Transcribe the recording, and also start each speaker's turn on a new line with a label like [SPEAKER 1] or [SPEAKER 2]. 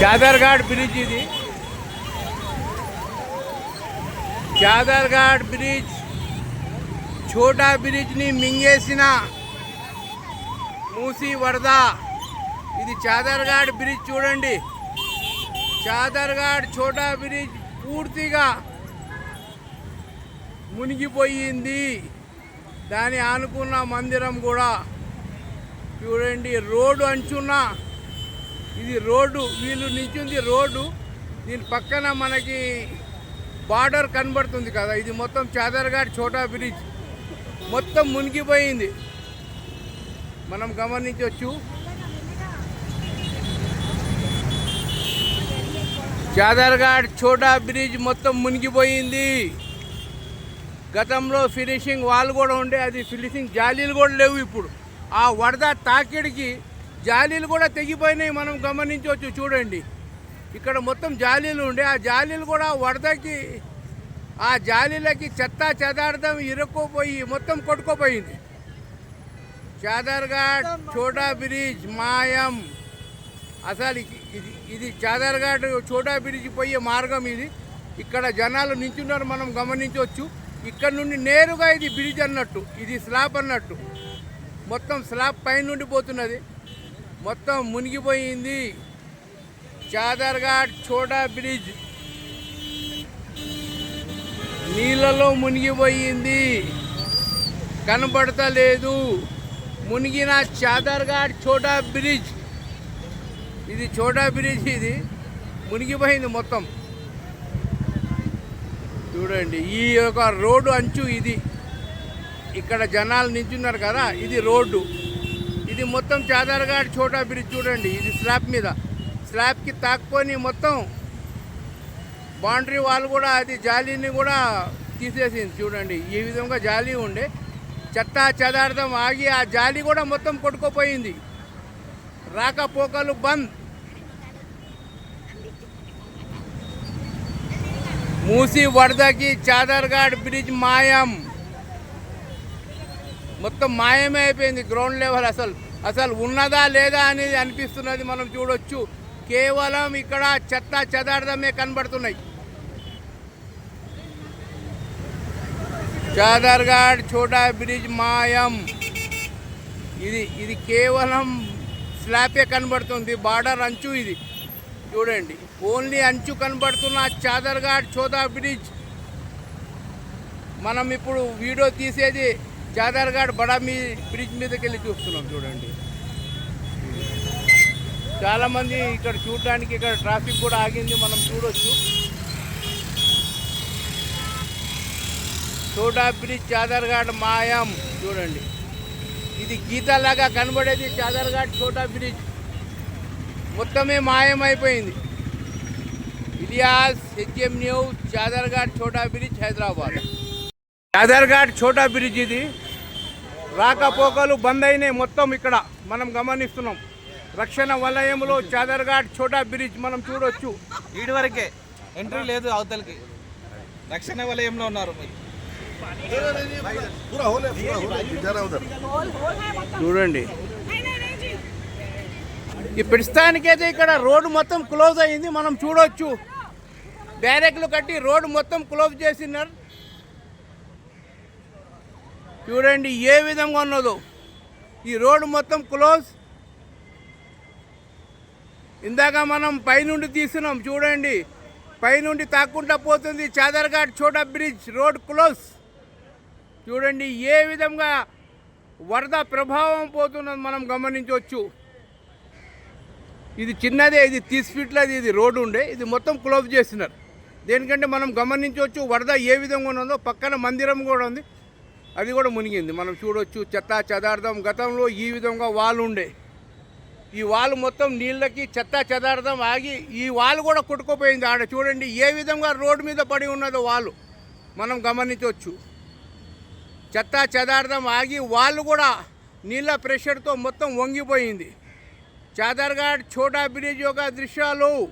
[SPEAKER 1] Chaderghat bridge ఇది. Chaderghat bridge. ఛోటా బ్రిడ్జ్ని మింగేసిన మూసి వరద. ఇది చాదర్ఘాట్ బ్రిడ్జ్ చూడండి. చాదర్ఘాట్ ఛోటా బ్రిడ్జ్ పూర్తిగా మునిగిపోయింది. దాని ఆనుకున్న మందిరం కూడా చూడండి రోడ్డు అంచున్న ఇది రోడ్డు వీళ్ళు నించుంది రోడ్డు. దీని పక్కన మనకి బార్డర్ కనబడుతుంది కదా ఇది మొత్తం చాదర్ఘాట్ ఛోటా బ్రిడ్జ్. మొత్తం మునిగిపోయింది. మనం గమనించవచ్చు చాదర్ఘాట్ ఛోటా బ్రిడ్జ్ మొత్తం మునిగిపోయింది. గతంలో ఫినిషింగ్ వాల్ కూడా ఉండే అది ఫినిషింగ్ జాలీలు కూడా లేవు ఇప్పుడు. ఆ వరద తాకిడికి జాలీలు కూడా తెగిపోయినాయి మనం గమనించవచ్చు చూడండి. ఇక్కడ మొత్తం జాలీలు ఉండే ఆ జాలీలు కూడా వరదకి ఆ జాలీలకి చెత్త చెదార్థం ఇరుక్కుపోయి మొత్తం కొట్టుకుపోయింది. చాదర్ఘాట్ చోటా బ్రిడ్జ్ మాయం. అసలు ఇది- ఇది ఇది చాదర్ఘాట్ చోటా బ్రిడ్జ్ పోయే మార్గం ఇది. ఇక్కడ జనాలు నించున్నారు మనం గమనించవచ్చు. ఇక్కడ నుండి నేరుగా ఇది బ్రిడ్జ్ అన్నట్టు ఇది స్లాబ్ అన్నట్టు. మొత్తం స్లాబ్ పైనుండి పోతున్నది. మొత్తం మునిగిపోయింది. చాదర్ఘాట్ చోటా బ్రిడ్జ్. నీళ్ళలో మునిగిపోయింది. కనబడతలేదు మునిగిన చాదర్ఘాట్ చోటా బ్రిడ్జ్. ఇది చోటా బ్రిడ్జ్ ఇది. మునిగిపోయింది మొత్తం. చూడండి ఈ యొక్క రోడ్డు అంచు ఇది. ఇక్కడ జనాలు నించున్నారు కదా ఇది రోడ్డు. ఇది మొత్తం చాదర్ఘాట్ చోటా బ్రిడ్జ్ చూడండి ఇది స్లాబ్ మీద. స్లాబ్కి తాక్కొని మొత్తం బౌండరీ వాల్ కూడా అది జాలీని కూడా తీసేసింది చూడండి. ఈ విధంగా జాలీ ఉండే. చెత్త చెదార్థం ఆగి ఆ జాలి కూడా మొత్తం కొట్టుకుపోయింది. రాకపోకలు బంద్. మూసి వరదకి చాదర్ఘాట్ బ్రిడ్జ్ మాయం. మొత్తం మాయమే అయిపోయింది గ్రౌండ్ లెవెల్ అసలు. అసలు ఉన్నదా లేదా అనేది అనిపిస్తున్నది మనం చూడొచ్చు. కేవలం ఇక్కడ చెత్త చెదార్థమే కనబడుతున్నాయి. చాదర్ఘాట్ చోటా బ్రిడ్జ్ మాయం. ఇది ఇది కేవలం స్లాపే కనబడుతుంది. బార్డర్ అంచు ఇది. చూడండి. ఓన్లీ అంచు కనబడుతున్న చాదర్ఘాట్ చోదా బ్రిడ్జ్. మనం ఇప్పుడు వీడియో తీసేది చాదర్ఘాట్ బడా మీ బ్రిడ్జ్ మీదకి వెళ్ళి చూస్తున్నాం చూడండి. చాలామంది ఇక్కడ చూడడానికి ఇక్కడ ట్రాఫిక్ కూడా ఆగింది మనం చూడొచ్చు. చోటా బ్రిడ్జ్ చాదర్ఘాట్ మాయం చూడండి. ఇది గీతలాగా కనబడేది చాదర్ఘాట్ చోటా బ్రిడ్జ్. మొత్తమే మాయమైపోయింది. Ilyas HM news Chadarghat Chota bridge Hyderabad. Chadarghat Chota bridge ఇది రాకపోకలు బంద్ అయినాయి మొత్తం ఇక్కడ. మనం గమనిస్తున్నాం. రక్షణ వలయంలో చాదర్ఘాట్ చోటా బ్రిడ్జ్ మనం చూడొచ్చు.
[SPEAKER 2] వీడి వరకే. ఎంట్రీ లేదు అవతలకి. రక్షణ వలయంలో ఉన్నారు
[SPEAKER 1] చూడండి. ఈ ప్రస్తుతానికైతే ఇక్కడ రోడ్డు మొత్తం క్లోజ్ అయింది. మనం చూడొచ్చు. బ్యారెక్లు కట్టి రోడ్డు మొత్తం క్లోజ్ చేసినారు. చూడండి ఏ విధంగా ఉన్నదో. ఈ రోడ్డు మొత్తం క్లోజ్. ఇందాక మనం పైనుండి తీసినాం చూడండి. పైనుండి తాక్కుంటా పోతుంది Chadarghat Chota bridge road close. చూడండి ఏ విధంగా వరద ప్రభావం పోతున్నది మనం గమనించవచ్చు. ఇది చిన్నదే ఇది తీసి ఫీట్లది ఇది రోడ్డు ఉండే ఇది మొత్తం క్లోజ్ చేసినారు. దేనికంటే మనం గమనించవచ్చు వరద ఏ విధంగా ఉన్నదో పక్కన మందిరం కూడా ఉంది. అది కూడా మునిగింది. మనం చూడొచ్చు చెత్త చెదార్థం గతంలో ఈ విధంగా వాళ్ళు ఉండే. ఈ వాల్ మొత్తం నీళ్ళకి చెత్త చెదార్థం ఆగి ఈ వాల్ కూడా కొట్టుకుపోయింది. ఆడ చూడండి ఏ విధంగా రోడ్డు మీద పడి ఉన్నదో వాలు. మనం గమనించవచ్చు. చెత్త చెదార్థం ఆగి వాళ్ళు కూడా నీళ్ళ ప్రెషర్తో మొత్తం వంగిపోయింది. చాదర్ఘాట్ చోటా బ్రిడ్జ్ యొక్క దృశ్యాలు